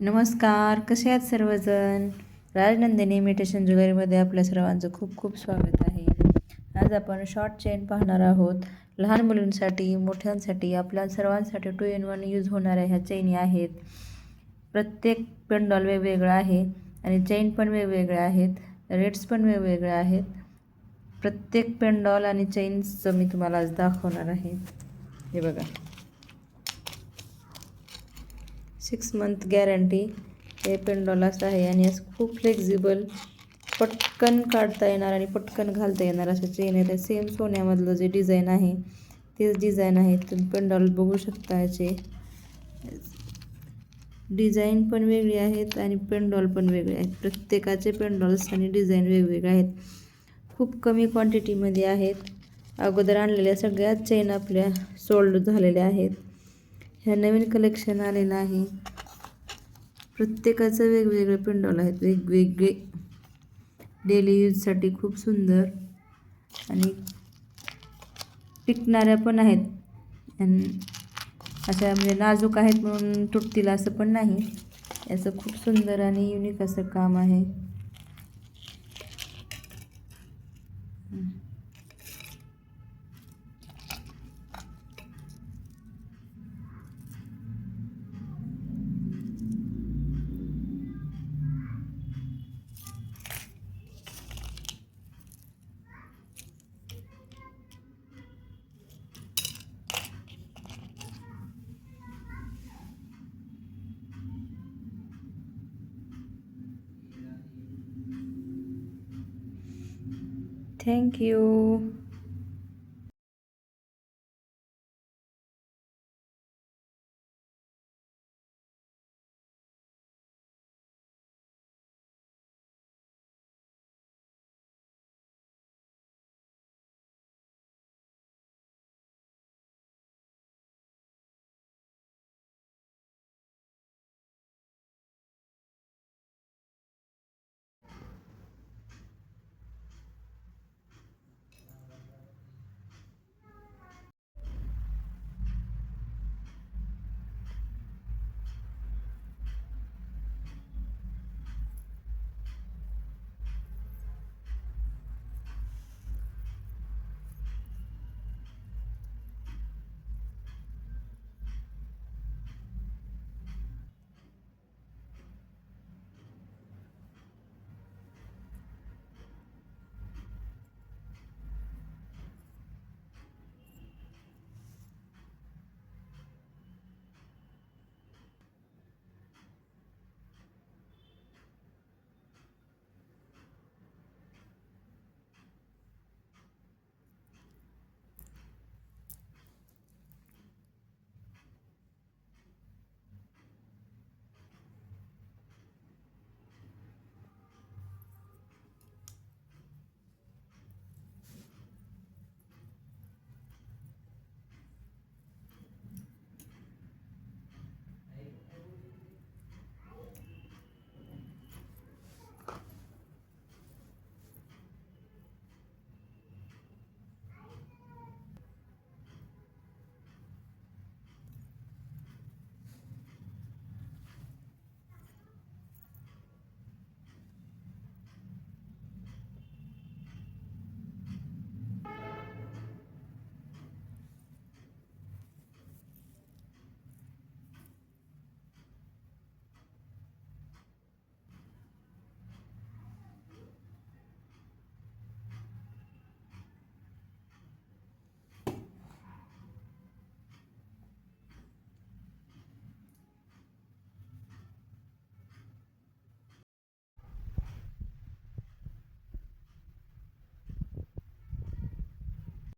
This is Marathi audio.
नमस्कार कसे आहात सर्वजण? राजनंदिनी इमिटेशन ज्वेलरीमध्ये आपल्या सर्वांचं खूप खूप स्वागत आहे. आज आपण शॉर्ट चेन पाहणार आहोत. लहान मुलींसाठी मोठ्यांसाठी आपल्या सर्वांसाठी टू इन वन यूज होणाऱ्या ह्या चेनी आहेत. प्रत्येक पेंडॉल वेगवेगळा आहे आणि चेन पण वेगवेगळ्या आहेत. रेट्स पण वेगवेगळ्या आहेत. प्रत्येक पेंडॉल आणि चेन्सचं मी तुम्हाला आज दाखवणार आहे. हे बघा. सिक्स मंथ गॅरंटी हे पेंडॉलास आहे आणि असं खूप फ्लेक्झिबल पटकन काढता येणार आणि पटकन घालता येणार असं चेन आहे सेम सोन्यामधलं जे डिझाईन आहे तेच डिझाईन आहे. तुम्ही पेंडॉल बघू शकता याचे. डिझाईन पण वेगळी आहेत आणि पेंडॉल पण वेगळे आहेत. प्रत्येकाचे पेंडॉल्स आणि डिझाईन वेगवेगळे आहेत. खूप कमी क्वांटिटीमध्ये आहेत. अगोदर आणलेल्या सगळ्याच चेन आपल्या सोल्ड झालेल्या आहेत. ह्या नवीन कलेक्शन आलेलं आहे. प्रत्येकाचं वेगवेगळे पेंडॉल आहेत. वेगवेगळे डेली यूजसाठी खूप सुंदर आणि टिकणाऱ्या पण आहेत. आणि अशा म्हणजे नाजूक आहेत म्हणून तुटतील असं पण नाही. याचं खूप सुंदर आणि युनिक असं काम आहे. Thank you